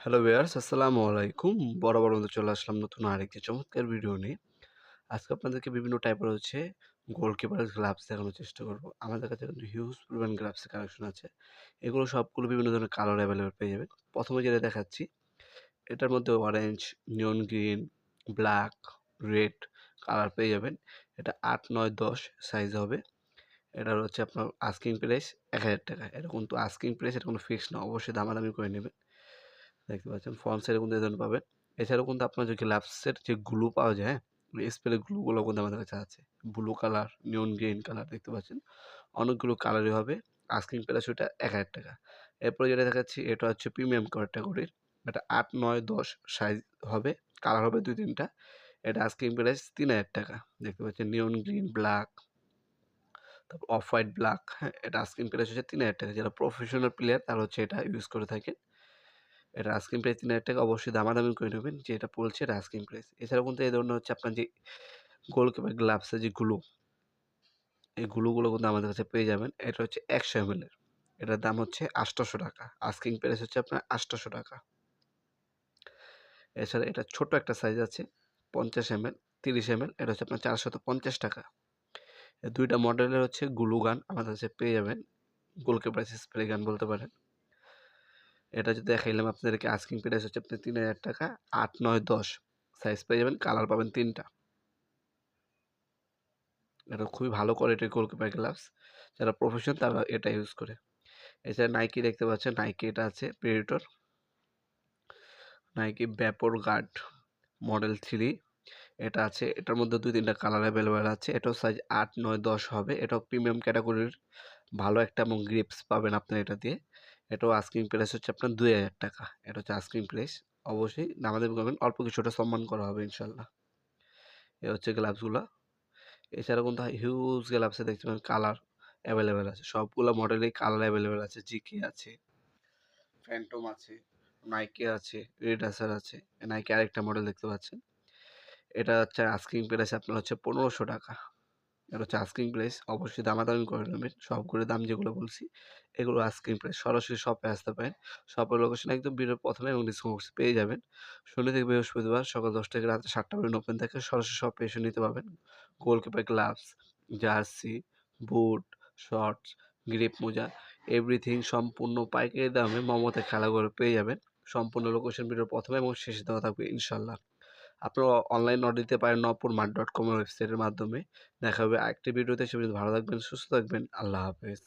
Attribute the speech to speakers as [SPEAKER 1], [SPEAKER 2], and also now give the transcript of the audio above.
[SPEAKER 1] Hello viewers, আসসালামু আলাইকুম। বরাবর মতো চলে আসলাম নতুন আরেকটি চমৎকার ভিডিও নিয়ে। আজকে আপনাদেরকে বিভিন্ন টাইপের হচ্ছে গোলকিপারের গ্লাভস দেখানোর চেষ্টা করব। আমাদের কাছে কিন্তু হিউজ পরিমাণ গ্লাভসের কালেকশন আছে। এগুলো সবগুলো বিভিন্ন ধরনের কালার অ্যাভেলেবেল পেয়ে যাবেন। প্রথমে যেটা দেখাচ্ছি, এটার মধ্যে orange neon green black red colour পেয়ে যাবেন। এটা আট, নয়, দশ সাইজ হবে। এটার হচ্ছে আপনার আস্কিং প্রাইস এক হাজার টাকা। এটা কিন্তু আস্কিং প্রাইস এটা কোনো ফিক্স না। অবশ্যই দামাদামি করে নেবেন। দেখতে পাচ্ছেন ফ্রন্ট সাইডে কিন্তু এই ধরনের পাবেন। এছাড়াও কিন্তু আপনার যে গ্লাভসের যে গ্লু পাওয়া যায় হ্যাঁ? স্প্রে গ্লুগুলো কিন্তু আমাদের কাছে আছে। Blue colour neon green colour দেখতে পাচ্ছেন। অনেকগুলো কালারই হবে। আস্কিং প্রাইস ওটা এক হাজার টাকা। এরপরে যেটা দেখাচ্ছি, এটা হচ্ছে প্রিমিয়াম ক্যাটাগরির এটা আট, নয়, দশ সাইজ হবে। কালার হবে দুই, তিনটা। এটা আস্কিং প্রাইস তিন হাজার টাকা। দেখতে পাচ্ছেন নিয়ন গ্রিন ব্ল্যাক তারপর অফ হোয়াইট ব্ল্যাক হ্যাঁ? এটা আস্কিং প্রাইস হচ্ছে তিন হাজার টাকা। যারা প্রফেশনাল প্লেয়ার তারা হচ্ছে এটা ইউজ করে থাকে এটা আইসক্রিম প্রাইস তিন হাজার টাকা অবশ্যই দামাদামি করে নেবেন, যে এটা পড়ছে এটা আইসক্রিম প্রাইস এছাড়াও কিন্তু এই ধরনের হচ্ছে আপনার যে গোলকিপার গ্লাভসের যে গ্লু, এই গ্লুগুলো কিন্তু আমাদের কাছে পেয়ে যাবেন। এটা হচ্ছে একশো এম এর। এটার দাম হচ্ছে আটশোশো টাকা। আস্কিং প্রাইস হচ্ছে আপনার আটশোশো টাকা। এছাড়া এটা ছোট একটা সাইজ আছে, পঞ্চাশ এম এল, তিরিশ এম এল, এটা হচ্ছে আপনার চারশত পঞ্চাশ টাকা। দুইটা মডেলের হচ্ছে গ্লু গান আমাদের কাছে পেয়ে যাবেন। গোলকিপার স্প্রে গান বলতে পারেন। এটা যদি দেখাইলাম আপনাদেরকে আস্কিং প্রাইস হচ্ছে আপনি তিন হাজার টাকা, আট, নয়, দশ। সাইজ পেয়ে যাবেন কালার পাবেন তিনটা। এটা খুবই ভালো কোয়ালিটির গোলকিপার গ্লাভস যারা প্রফেশন তারা এটা ইউজ করে। এছাড়া নাইকি দেখতে পাচ্ছেন নাইকি এটা আছে Predator Nike vapor guard model three এটা আছে, এটার মধ্যে দুই, তিনটা কালার অ্যাভেলেবেল আছে। এটাও সাইজ আট, নয়, দশ হবে। এটাও প্রিমিয়াম ক্যাটাগরির ভালো একটা এবং গ্রিপস পাবেন আপনার এটা দিয়ে। এটাও আস্কিং প্রাইস হচ্ছে আপনার দুই হাজার টাকা। এটা হচ্ছে আস্কিং প্রাইস অবশ্যই দামাদামি করবেন অল্প কিছুটা সম্মান করা হবে ইনশাল্লাহ এ হচ্ছে গ্লাভসগুলো এছাড়া কিন্তু হিউজ গ্লাভসে দেখতে পাবেন কালার অ্যাভেলেবেল আছে। সবগুলো মডেলেই কালার অ্যাভেলেবেল আছে। জিকে আছে ফ্যান্টম আছে নাইকে আছে রেডাসার আছে। নাইকে আরেকটা মডেল দেখতে পাচ্ছেন। এটা হচ্ছে আস্কিং প্রাইস আপনার হচ্ছে পনেরোশো টাকা। এটা হচ্ছে আস্কিং প্রাইস অবশ্যই দামাদামি করে নেবেন। সবগুলো দাম যেগুলো বলছি, এগুলো আস্কিং প্রাইস সরাসরি শপে আসতে পারেন। শপের লোকেশন একদম ভিডিওর প্রথমে এবং ডিসকাউন্ট পেয়ে যাবেন। শনি থেকে বৃহস্পতিবার সকাল দশটা থেকে রাতে সাতটা পর্যন্ত ওপেন থাকে। সরাসরি শপে এসে নিতে পারবেন। Goalkeeper gloves jersey boot shorts grip মোজা এভরিথিং সম্পূর্ণ পাইকারি দামে মমতে খেলা করে পেয়ে যাবেন। সম্পূর্ণ লোকেশন ভিডিওর প্রথমে এবং শেষে দেওয়া থাকবে ইনশাল্লাহ। আপনারা অনলাইন অর্ডার দিতে পারেন নপুর মার্ট ডট কমের ওয়েবসাইটের মাধ্যমে। দেখা হবে আরেকটি ভিডিওতে সে ভালো থাকবেন, সুস্থ থাকবেন। আল্লাহ হাফেজ।